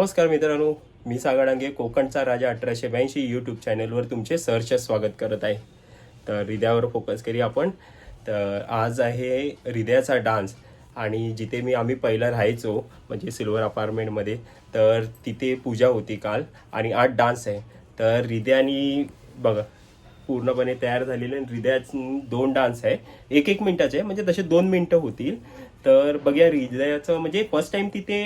नमस्कार मित्रांनो मी सागर डांगे कोकणचा राजा अठराशे ब्याऐंशी यूट्यूब चॅनलवर तुमचे सहर्ष स्वागत करत आहे. तर हृदयावर फोकस करी आपण. तर आज आहे हृदयाचा डान्स आणि जिथे मी आम्ही पहिला राहायचो म्हणजे सिल्वर अपार्टमेंटमध्ये तर तिथे पूजा होती काल आणि आज डान्स आहे. तर हृदयानी बघा पूर्णपणे तयार झालेले आणि दोन डान्स आहे. एक एक मिनटाचे आहे, म्हणजे तसे दोन मिनटं होतील. तर बघूया हृदयाचं म्हणजे फर्स्ट टाइम तिथे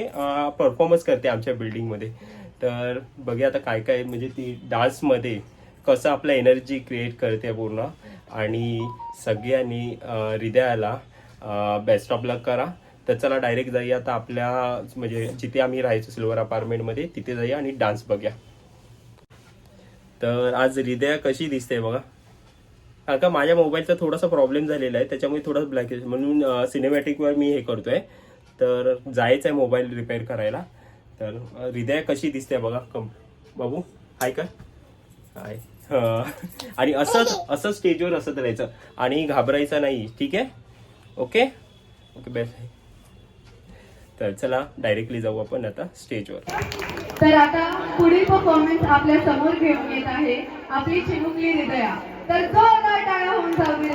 परफॉर्मन्स करते आमच्या बिल्डिंगमध्ये तर बघूया आता काय काय म्हणजे ती डान्समध्ये कसं आपलं एनर्जी क्रिएट करते पूर्ण. आणि सगळ्यांनी हृदयाला बेस्ट ऑफ लक करा. तर चला डायरेक्ट जाऊया आता आपल्या म्हणजे जिथे आम्ही राहायचो सिल्वर अपार्टमेंटमध्ये तिथे जाऊया आणि डान्स बघूया. तर आज हृदया कशी दिसते बघा. का माझ्या मोबाईलचा थोडासा प्रॉब्लेम झालेला आहे त्याच्यामुळे थोडंसं ब्लॅक म्हणून सिनेमॅटिकवर मी हे करतोय. तर जायचं आहे मोबाईल रिपेअर करायला. तर हृदय कशी दिसते बघा. कम बाबू हाय का हाय आणि असंच असं स्टेजवर असत राहायचं आणि घाबरायचं नाही. ठीक आहे? ओके ओके बेस्ट तर चला डायरेक्टली जाऊ आपण आता स्टेजवर तर आता पुढील परफॉर्मन्स आपल्यासमोर घेऊन येत आहे. आपली चिमुकली हृदया. तर जोरदार टाळ्या होऊन जाऊ दे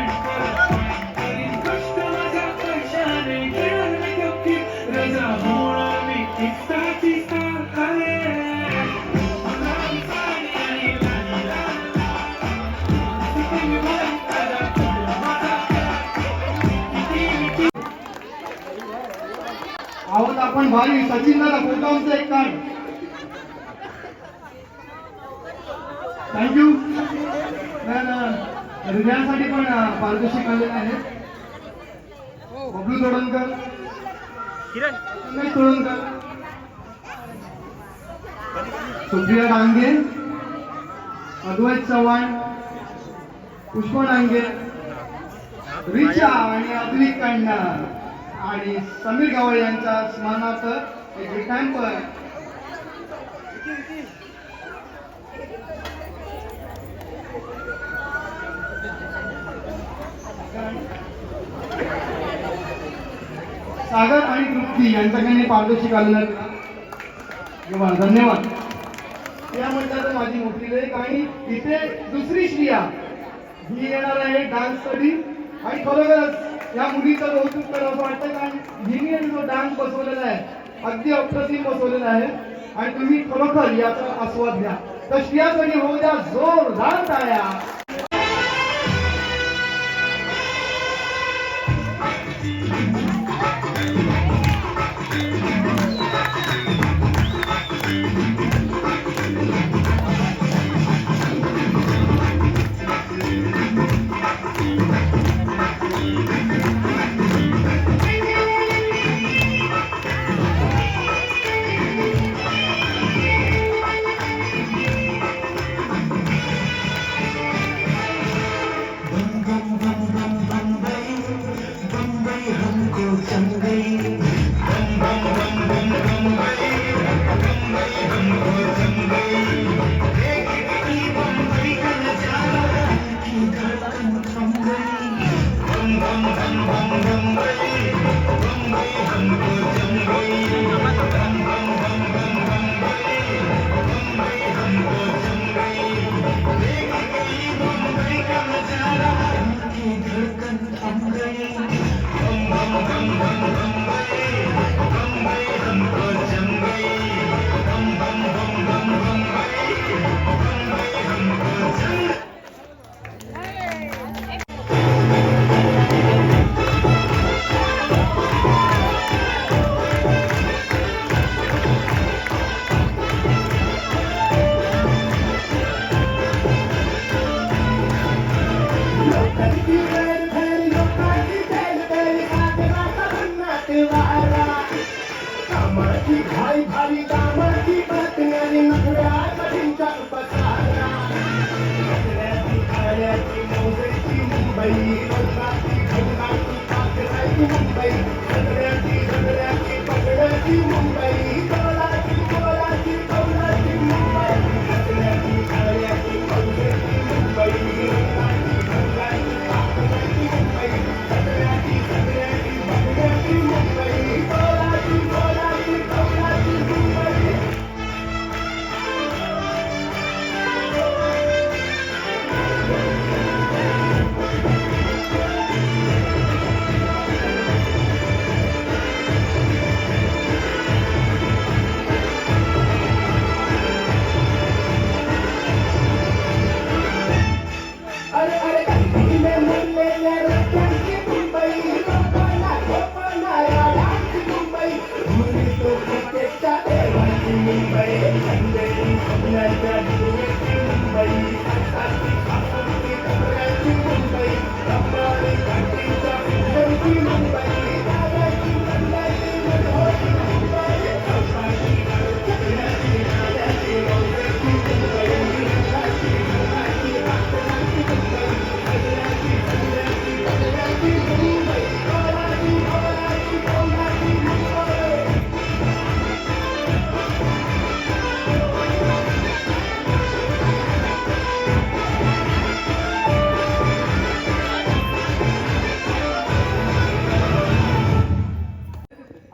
आपण भारी सचिन दादा फोटोचं एक कार्ड थँक्यू हृदयासाठी पण पारितोषिक आलेले आहेत. बबलू तोडणकर. किरण. उमेश तोडणकर. सुप्रिया डांगे अद्वैत चव्हाण. पुष्पा डांगे रिचा आणि अद्विक कांडा. आणि समीर गावळे यांच्या स्मरणार्थ एक कॅम्प सागर आणि तृप्ती यांच्याकडे पारदर्शक आलेलं आहे. धन्यवाद. या म्हणतात माझी मोठी लेख आणि इथे दुसरी श्रिया. ही येणार आहे डान्ससाठी आणि खरोखरच या मुलीचं कौतुक करावं वाटतं कारण हिने जो डान्स बसवलेला आहे अगदी अप्रतिम बसवलेला आहे. आणि तुम्ही खरोखर याचा आस्वाद घ्या. तर श्रियासाठी होऊ द्या जोरदार टाळ्या. आई खाली कामाची बातमी आणि मथुरा आईवडींचा उपसाधना मुंबई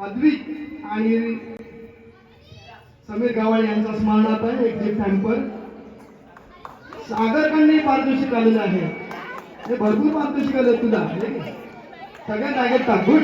अद्वित आणि समीर गावाळे यांचा स्मरणात आहे एक जे टॅम्पर सागरकडने पारदर्शी आलेलं आहे. हे भरपूर पारदर्शी आलं तुला सगळ्यात आगे गुड